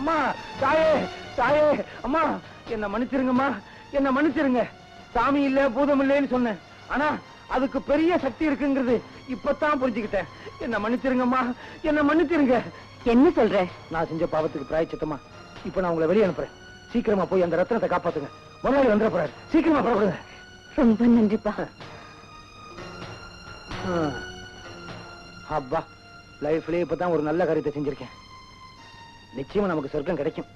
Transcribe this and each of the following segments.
அம்மா தாயே தாயே அம்மா என்ன மன்னிச்சிருங்கம்மா என்ன மன்னிச்சிருங்க. சாமி இல்ல பூதம் இல்லைன்னு சொன்னேன். ஆனா அதுக்கு பெரிய சக்தி இருக்குங்கிறது இப்பதான் புரிஞ்சுக்கிட்டேன். என்ன மன்னிச்சிருங்கம்மா என்ன மன்னிச்சிருங்க. என்ன சொல்ற? நான் செஞ்ச பாவத்துக்கு பிராய்ச்சித்தமா இப்ப நான் உங்களை வெளியே அனுப்புறேன். சீக்கிரமா போய் அந்த ரத்னத்தை காப்பாத்துங்க. முதலாளி வந்துட போறாரு. சீக்கிரமா புறப்படுங்க. ரொம்ப நன்றிப்பா. அப்பா லைஃப்லயே இப்பதான் ஒரு நல்ல காரியத்தை செஞ்சிருக்கேன். நிச்சயமா நமக்கு சொர்க்கம் கிடைக்கும்.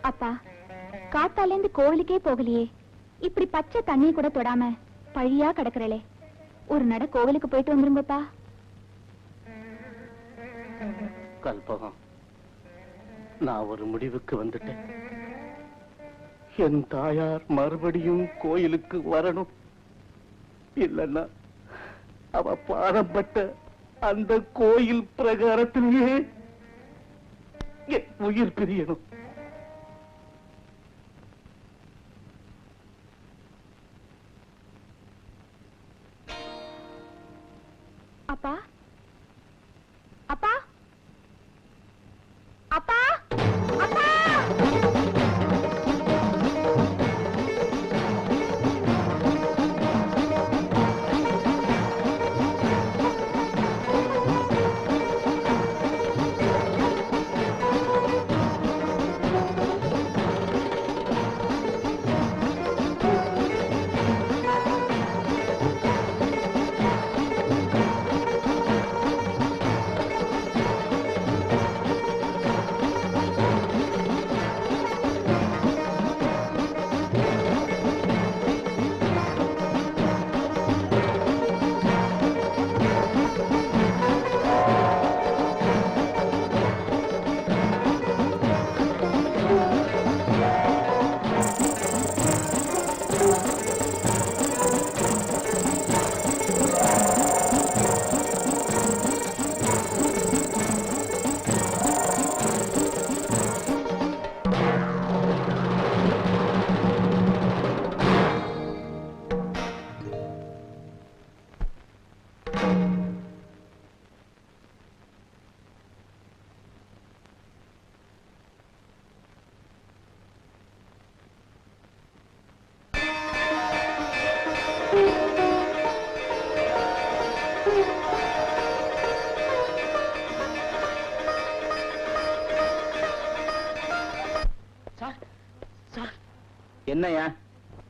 அப்பா காத்தால இருந்து கோவிலுக்கே போகலையே. இப்படி பச்சை தண்ணி கூட தொடாம பழியா கிடக்குறளே. ஒரு நட கோவிலுக்கு போயிட்டு வந்துருங்கப்பா. கல்பகம் நான் ஒரு முடிவுக்கு வந்துட்டேன். என் தாயார் மறுபடியும் கோயிலுக்கு வரணும். இல்லைன்னா அவ பாடப்பட்ட அந்த கோயில் பிரகாரத்திலேயே என் உயிர் பிரியணும். அப்பா. அப்பா என்னையா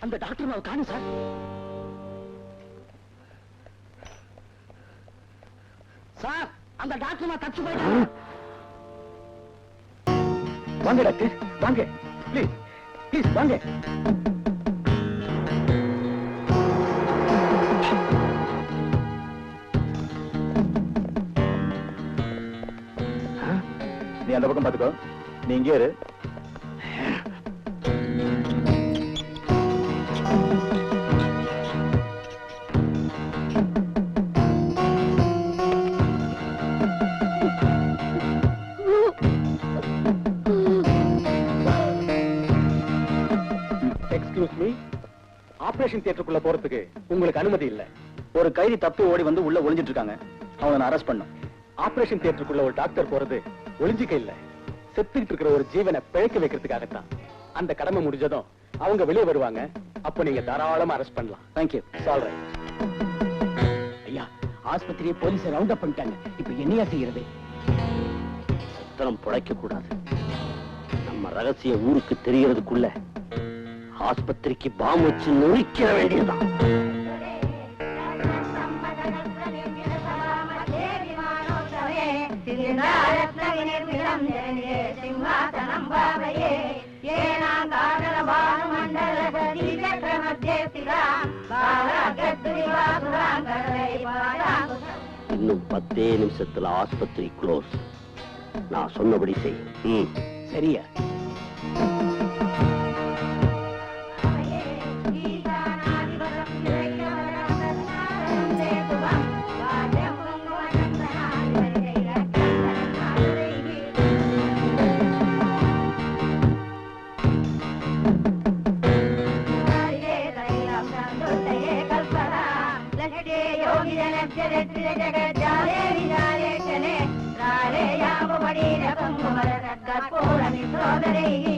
அந்த டாக்டர் நான் காணும் சார். சார் அந்த டாக்டர் நான் தச்சு போயிட்டேன் வாங்க டாக்டர் வாங்க. ப்ளீஸ் ப்ளீஸ் வாங்க. நீ அந்த பக்கம் பாத்துக்கோ நீ இங்கே இரு. ஆபரேஷன் தியேட்டருக்குள்ள போறதுக்கு உங்களுக்கு அனுமதி இல்ல. ஒரு கைதி தப்பி ஓடி வந்து உள்ள ஒளிஞ்சிட்டு இருக்காங்க. அவனை அரெஸ்ட் பண்ணும் ஆபரேஷன் தியேட்டருக்குள்ள ஒரு டாக்டர் போறது ஒளிஞ்சிக்க இல்ல. செத்துக்கிட்டு இருக்கிற ஒரு ஜீவனை பிழைக்க வைக்கிறதுக்காகத்தான். அந்த கடமை முடிஞ்சதும் அவங்க வெளியே வருவாங்க. அப்ப நீங்க தாராளமா அரெஸ்ட் பண்ணலாம். தேங்க்யூ சால்ரை ஐயா ஆஸ்பத்திரியை போலீஸ் ரவுண்ட் அப் பண்ணிட்டாங்க. இப்ப என்னையா செய்யறது? சத்திரம் பிழைக்க கூடாது. நம்ம ரகசிய ஊருக்கு தெரியறதுக்குள்ள ஆஸ்பத்திரிக்கு பாம் வச்சு நொறிக்க வேண்டியதுதான். இன்னும் பத்தே நிமிஷத்துல ஆஸ்பத்திரி க்ளோஸ் நான் சொன்னபடி செய். சரியா? சரியா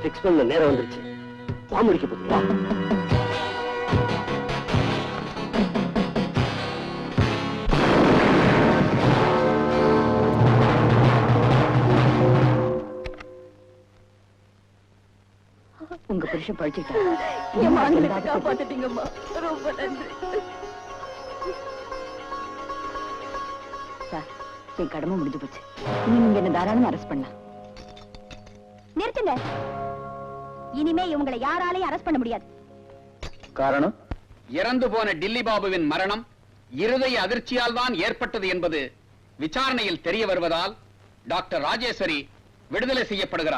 ஃபிக்ஸ் பண்ண நேரம் வந்துருச்சு. வா முடிக்க போகுது வா உங்க புருஷன் பழிச்சுட்டான் ரொம்ப நன்றி. சார் என் கடமை முடிஞ்சு போச்சு. இனி நீங்க என்ன தாராளமா அரெஸ்ட் பண்ணலாம். நிறுத்துங்க. இனிமே இவங்களை யாராலையும் அரெஸ்ட் பண்ண முடியாது. காரணம் இறந்து போன டில்லி பாபுவின் மரணம் இருதய அதிர்ச்சியால் தான் ஏற்பட்டது என்பது விசாரணையில் தெரிய வருவதால் டாக்டர் ராஜேஸ்வரி விடுதலை செய்யப்படுகிறார்.